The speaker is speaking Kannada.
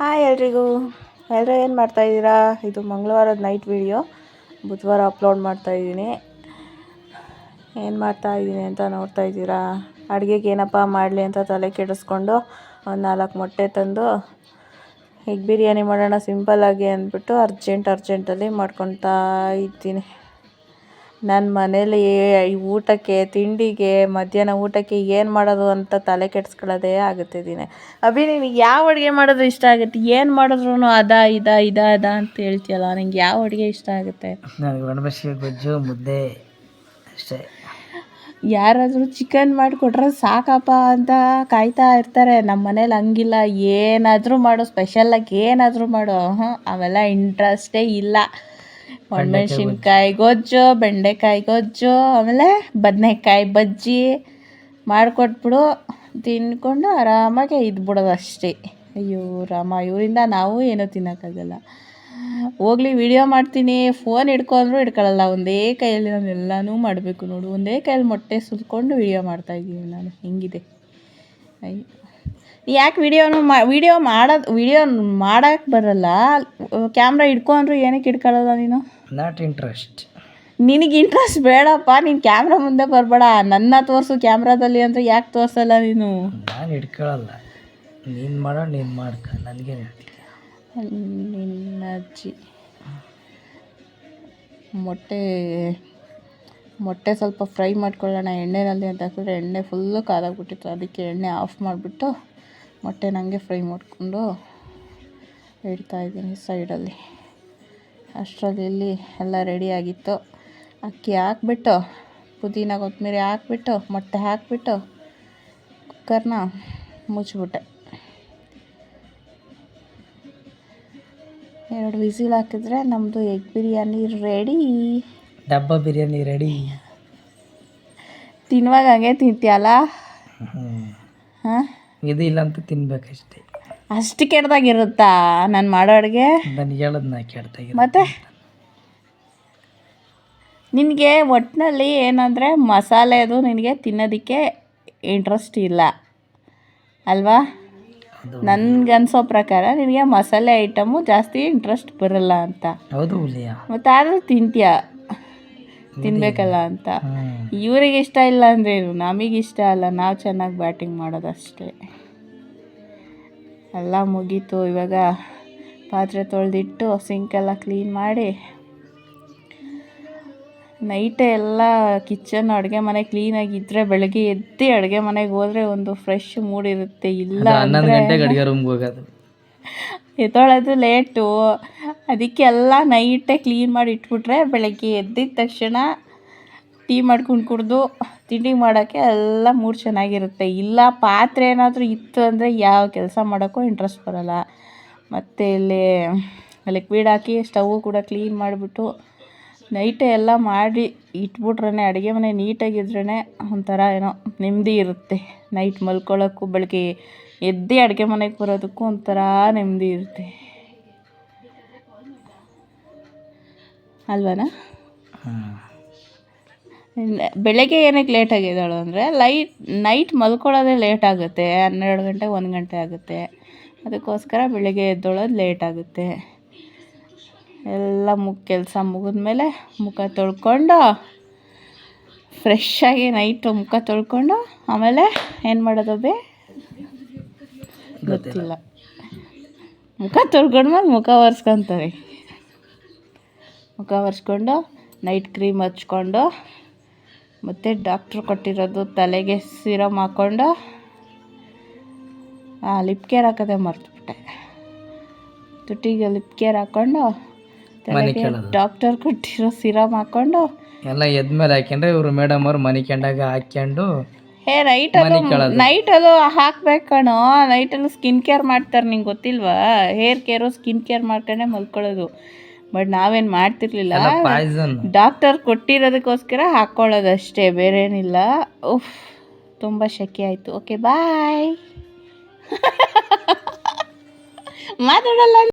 ಹಾಯ್ ಎಲ್ರಿಗೂ. ಎಲ್ಲರೂ ಏನು ಮಾಡ್ತಾಯಿದ್ದೀರಾ ಇದು ಮಂಗಳವಾರದ ನೈಟ್ ವಿಡಿಯೋ. ಬುಧವಾರ ಅಪ್ಲೋಡ್ ಮಾಡ್ತಾಯಿದ್ದೀನಿ ಏನು ಮಾಡ್ತಾಯಿದ್ದೀನಿ ಅಂತ ನೋಡ್ತಾ ಇದ್ದೀರಾ? ಅಡುಗೆಗೆ ಏನಪ್ಪ ಮಾಡಲಿ ಅಂತ ತಲೆ ಕೆಡಿಸ್ಕೊಂಡು ಒಂದು ನಾಲ್ಕು ಮೊಟ್ಟೆ ತಂದು, ಎಗ್ ಬಿರಿಯಾನಿ ಮಾಡೋಣ ಸಿಂಪಲ್ಲಾಗಿ ಅಂದ್ಬಿಟ್ಟು ಅರ್ಜೆಂಟ್, ಅರ್ಜೆಂಟಲ್ಲಿ ಮಾಡ್ಕೊತಾ ಇದ್ದೀನಿ. ನನ್ನ ಮನೇಲಿ ಊಟಕ್ಕೆ ತಿಂಡಿಗೆ ಮಧ್ಯಾಹ್ನ ಊಟಕ್ಕೆ ಏನು ಮಾಡೋದು ಅಂತ ತಲೆ ಕೆಡಿಸ್ಕೊಳ್ಳೋದೇ ಆಗುತ್ತೆ ದಿನ. ಅಭಿ ನಿನಗೆ ಯಾವ ಅಡುಗೆ ಮಾಡೋದು ಇಷ್ಟ ಆಗುತ್ತೆ? ಏನು ಮಾಡಿದ್ರು ಅದ ಇದ ಇದ ಅದ ಅಂತ ಹೇಳ್ತೀಯಲ್ಲ ನಿಂಗೆ ಯಾವ ಅಡುಗೆ ಇಷ್ಟ ಆಗುತ್ತೆ? ನನಗೆ ಗೊಜ್ಜು ಮುದ್ದೆ ಅಷ್ಟೇ. ಯಾರಾದರೂ ಚಿಕನ್ ಮಾಡಿಕೊಟ್ರೆ ಸಾಕಪ್ಪ ಅಂತ ಕಾಯ್ತಾ ಇರ್ತಾರೆ. ನಮ್ಮ ಮನೇಲಿ ಹಂಗಿಲ್ಲ. ಏನಾದರೂ ಮಾಡು ಸ್ಪೆಷಲ್ಲಾಗಿ ಏನಾದರೂ ಮಾಡು. ಹಾಂ ಅವೆಲ್ಲ ಇಂಟ್ರೆಸ್ಟೇ ಇಲ್ಲ. ಒಣಮೆಣ್ಸಿನ್ಕಾಯಿ ಗೊಜ್ಜು. ಬೆಂಡೆಕಾಯಿ ಗೊಜ್ಜು ಆಮೇಲೆ ಬದನೆಕಾಯಿ ಬಜ್ಜಿ ಮಾಡಿಕೊಟ್ಬಿಡು. ತಿಂದ್ಕೊಂಡು ಆರಾಮಾಗಿ ಇದ್ಬಿಡೋದು ಅಷ್ಟೇ ಅಯ್ಯೋ ರಾಮ ಇವರಿಂದ ನಾವು ಏನೂ ತಿನ್ನೋಕ್ಕಾಗಲ್ಲ. ಹೋಗ್ಲಿ ವಿಡಿಯೋ ಮಾಡ್ತೀನಿ. ಫೋನ್ ಹಿಡ್ಕೊಂಡ್ರು ಹಿಡ್ಕೊಳ್ಳಲ್ಲ ಒಂದೇ ಕೈಯಲ್ಲಿ ನಾನು ಎಲ್ಲನೂ ಮಾಡಬೇಕು ನೋಡು. ಒಂದೇ ಕೈಯಲ್ಲಿ ಮೊಟ್ಟೆ ಸುಲ್ಕೊಂಡು ವಿಡಿಯೋ ಮಾಡ್ತಾಯಿದ್ದೀನಿ ನಾನು. ಹಿಂಗಿದೆ? ಅಯ್ಯೋ. ಯಾಕೆ ವಿಡಿಯೋನು ಮಾ ವಿಡಿಯೋ ಮಾಡೋದು ವಿಡಿಯೋ ಮಾಡೋಕ್ಕೆ ಬರಲ್ಲ. ಕ್ಯಾಮ್ರಾ ಹಿಡ್ಕೊಂಡ್ರು ಏನಕ್ಕೆ ಹಿಡ್ಕೊಳ್ಳಲ್ಲ ನೀನು? ನಾಟ್ ಇಂಟ್ರೆಸ್ಟ್ ನಿನಗೆ ಇಂಟ್ರೆಸ್ಟ್ ಬೇಡಪ್ಪ ನೀನು ಕ್ಯಾಮ್ರಾ ಮುಂದೆ ಬರಬೇಡ. ನನ್ನ ತೋರಿಸು ಕ್ಯಾಮ್ರಾದಲ್ಲಿ ಅಂದರೆ ಯಾಕೆ ತೋರಿಸಲ್ಲ ನೀನು? ನಾನು ಹಿಡ್ಕೊಳ್ಳಲ್ಲ ನೀನು ಮಾಡೋ ನೀನು ಮಾಡ್ಕ. ನನಗೆ ನಿನ್ನ ಅಜ್ಜಿ. ಮೊಟ್ಟೆ ಮೊಟ್ಟೆ ಸ್ವಲ್ಪ ಫ್ರೈ ಮಾಡ್ಕೊಳ್ಳೋಣ ಎಣ್ಣೆನಲ್ಲಿ ಅಂತ ಹಾಕಿದ್ರೆ ಎಣ್ಣೆ ಫುಲ್ಲು ಕಾದಾಗ್ಬಿಟ್ಟಿತ್ತು. ಅದಕ್ಕೆ ಎಣ್ಣೆ ಆಫ್ ಮಾಡಿಬಿಟ್ಟು ಮೊಟ್ಟೆ ನನಗೆ ಫ್ರೈ ಮಾಡಿಕೊಂಡು ಇಡ್ತಾಯಿದ್ದೀನಿ ಸೈಡಲ್ಲಿ ಅಷ್ಟರಲ್ಲಿ ಇಲ್ಲಿ ಎಲ್ಲ ರೆಡಿಯಾಗಿತ್ತು ಅಕ್ಕಿ ಹಾಕ್ಬಿಟ್ಟು ಪುದೀನ ಕೊತ್ತಂಬರಿ ಹಾಕ್ಬಿಟ್ಟು ಮೊಟ್ಟೆ ಹಾಕಿಬಿಟ್ಟು ಕುಕ್ಕರ್ನ ಮುಚ್ಚಿಬಿಟ್ಟೆ. ಎರಡು ವಿಸಿಲ್ ಹಾಕಿದ್ರೆ ನಮ್ಮದು ಎಗ್ ಬಿರಿಯಾನಿ ರೆಡಿ ಡಬ್ಬ ಬಿರಿಯಾನಿ ರೆಡಿ ತಿನ್ನುವಾಗ ಹಂಗೆ ತಿಂತೀಯಲ್ಲ? ಹಾಂ? ಇದು ಇಲ್ಲ ಅಂತ ತಿನ್ಬೇಕಷ್ಟೇ. ಅಷ್ಟು ಕೆಟ್ಟದಾಗಿರುತ್ತಾ ನಾನು ಮಾಡೋ ಅಡುಗೆ? ನಾನು ಹೇಳೋದು ನಾ ಕೇಳ್ತಾ ಮತ್ತೆ? ನಿನಗೆ ಒಟ್ಟಿನಲ್ಲಿ ಏನಂದರೆ ಮಸಾಲೆದು ನಿನಗೆ ತಿನ್ನೋದಕ್ಕೆ ಇಂಟ್ರೆಸ್ಟ್ ಇಲ್ಲ. ಅಲ್ವಾ? ನನ್ಗೆ ಅನ್ಸೋ ಪ್ರಕಾರ ನಿನಗೆ ಮಸಾಲೆ ಐಟಮು ಜಾಸ್ತಿ ಇಂಟ್ರೆಸ್ಟ್ ಬರಲ್ಲ ಅಂತ. ಹೌದು ಮತ್ತು ಆದರೂ ತಿಂತೀಯ. ತಿನ್ನಬೇಕಲ್ಲ ಅಂತ. ಇವರಿಗೆ ಇಷ್ಟ ಇಲ್ಲ ಅಂದ್ರೆ ನಮಗಿಷ್ಟ ಇಷ್ಟ ಅಲ್ಲ. ನಾವು ಚೆನ್ನಾಗಿ ಬ್ಯಾಟಿಂಗ್ ಮಾಡೋದಷ್ಟೇ. ಎಲ್ಲ ಮುಗೀತು. ಇವಾಗ ಪಾತ್ರೆ ತೊಳೆದಿಟ್ಟು ಸಿಂಕೆಲ್ಲ ಕ್ಲೀನ್ ಮಾಡಿ ನೈಟೇ ಎಲ್ಲ ಕಿಚನ್ ಅಡುಗೆ ಮನೆ ಕ್ಲೀನಾಗಿದ್ದರೆ ಬೆಳಗ್ಗೆ ಎದ್ದು ಅಡುಗೆ ಮನೆಗೆ ಹೋದರೆ ಒಂದು ಫ್ರೆಶ್ ಮೂಡ್ ಇರುತ್ತೆ. ಇಲ್ಲ ಹನ್ನೊಂದು ಗಂಟೆಗೆ ಅಡುಗೆ ರೂಮ್ಗೆ ಹೋಗೋದು. ಎದ್ದೊಳೋದು ಲೇಟು ಅದಕ್ಕೆ ಎಲ್ಲ ನೈಟೇ ಕ್ಲೀನ್ ಮಾಡಿ ಇಟ್ಬಿಟ್ರೆ ಬೆಳಗ್ಗೆ ಎದ್ದಿದ ತಕ್ಷಣ ಟೀ ಮಾಡ್ಕೊಂಡು ಕುಡಿದು ತಿಂಡಿ ಮಾಡೋಕ್ಕೆ ಎಲ್ಲ ಮೂಡ್ ಚೆನ್ನಾಗಿರುತ್ತೆ. ಇಲ್ಲ, ಪಾತ್ರೆ ಏನಾದರೂ ಇತ್ತು ಅಂದರೆ ಯಾವ ಕೆಲಸ ಮಾಡೋಕ್ಕೂ ಇಂಟ್ರೆಸ್ಟ್ ಬರೋಲ್ಲ. ಮತ್ತು ಇಲ್ಲಿ ಲಿಕ್ವಿಡ್ ಹಾಕಿ ಸ್ಟವ್ ಕೂಡ ಕ್ಲೀನ್ ಮಾಡಿಬಿಟ್ಟು ನೈಟೇ ಎಲ್ಲ ಮಾಡಿ ಇಟ್ಬಿಟ್ರೆ ಅಡುಗೆ ಮನೆ ನೀಟಾಗಿದ್ರೇ ಒಂಥರ ಏನೋ ನೆಮ್ಮದಿ ಇರುತ್ತೆ. ನೈಟ್ ಮಲ್ಕೊಳ್ಳೋಕ್ಕೂ ಬೆಳಗ್ಗೆ ಎದ್ದು ಅಡುಗೆ ಮನೆಗೆ ಬರೋದಕ್ಕೂ ಒಂಥರ ನೆಮ್ಮದಿ ಇರುತ್ತೆ. ಅಲ್ವನಾ? ಬೆಳಗ್ಗೆ ಏನಕ್ಕೆ ಲೇಟ್ ಆಗಿದ್ದಾಳು ಅಂದರೆ ಲೈಟ್ ನೈಟ್ ಮಲ್ಕೊಳ್ಳೋದೇ ಲೇಟ್ ಆಗುತ್ತೆ, ಹನ್ನೆರಡು ಗಂಟೆ, ಒಂದು ಗಂಟೆ ಆಗುತ್ತೆ. ಅದಕ್ಕೋಸ್ಕರ ಬೆಳಗ್ಗೆ ಎದ್ದೊಳೋದು ಲೇಟ್ ಆಗುತ್ತೆ. ಎಲ್ಲ ಮುಖ ಕೆಲಸ ಮುಗಿದ್ಮೇಲೆ ಮುಖ ತೊಳ್ಕೊಂಡು ಫ್ರೆಶ್ಶಾಗಿ ನೈಟು ಮುಖ ತೊಳ್ಕೊಂಡು, ಆಮೇಲೆ ಏನು ಮಾಡೋದು ಬೇ ಗೊತ್ತಿಲ್ಲ. ಮುಖ ತೊಳ್ಕೊಂಡ್ಮೇಲೆ ಮುಖ ಒರೆಸ್ಕೊತಾರೆ. ಮುಖ ಒರೆಸ್ಕೊಂಡು ನೈಟ್ ಕ್ರೀಮ್ ಹಚ್ಕೊಂಡು ಮತ್ತು ಡಾಕ್ಟ್ರು ಕೊಟ್ಟಿರೋದು ತಲೆಗೆ ಸಿರಮ್ ಹಾಕ್ಕೊಂಡು ಆ ಲಿಪ್ ಕೇರ್ ಹಾಕೋದೆ ಮರ್ತುಬಿಟ್ಟೆ ತುಟಿಗೆ ಲಿಪ್ ಕೇರ್ ಹಾಕ್ಕೊಂಡು ತಲೆಗೆ ಕೇಳೋದು. ಡಾಕ್ಟರ್ ಕೊಟ್ಟಿರೋ ಸಿರಮ್ ಹಾಕ್ಕೊಂಡು ಎಲ್ಲ ಎದ್ಮೇಲೆ ಹಾಕ್ಯಂಡ್ರೆ ಇವರು ಮೇಡಮ್ ಅವ್ರು ಮನಿ ಕಂಡಾಗ ಹಾಕ್ಯಂಡು ಹೇ ನೈಟಲ್ಲೂ ಮನೆ ಕೆಳಗೆ. ನೈಟಲ್ಲೂ ಹಾಕ್ಬೇಕು ಕಣೋ ನೈಟಲ್ಲೂ ಸ್ಕಿನ್ ಕೇರ್ ಮಾಡ್ತಾರೆ ನಿಂಗೆ ಗೊತ್ತಿಲ್ವಾ ಹೇರ್ ಕೇರು ಸ್ಕಿನ್ ಕೇರ್ ಮಾಡ್ಕೊಂಡೆ ಮಲ್ಕೊಳ್ಳೋದು ಬಟ್ ನಾವೇನು ಮಾಡ್ತಿರ್ಲಿಲ್ಲ. ಡಾಕ್ಟರ್ ಕೊಟ್ಟಿರೋದಕ್ಕೋಸ್ಕರ ಹಾಕ್ಕೊಳ್ಳೋದಷ್ಟೇ ಬೇರೆ ಏನಿಲ್ಲ ಉಫ್ ತುಂಬ ಶೆಕೆ ಆಯಿತು. ಓಕೆ ಬಾಯ್ ಮಾತಾಡಲ್ಲ.